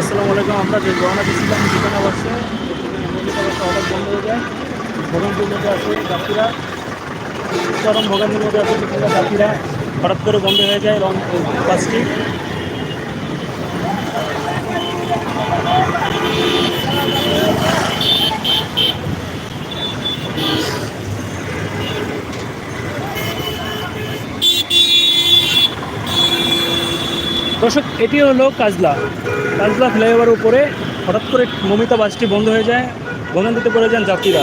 আসসালামু আলাইকুম। আমরা যে রওনা দিয়েছিলাম বসে হঠাৎ বন্ধ হয়ে যায়। ভোগান্তির মধ্যে আছে যাত্রীরা। চরম বিভিন্ন যাত্রীরা। হঠাৎ করে বন্ধ হয়ে যায় রং বাসটি। দর্শক, এটি হলো কাজলা। কাজলা ফ্লাইওভার উপরে হঠাৎ করে মমিতা বাসটি বন্ধ হয়ে যায়। ভোগান্তিতে পড়ে যান যাত্রীরা।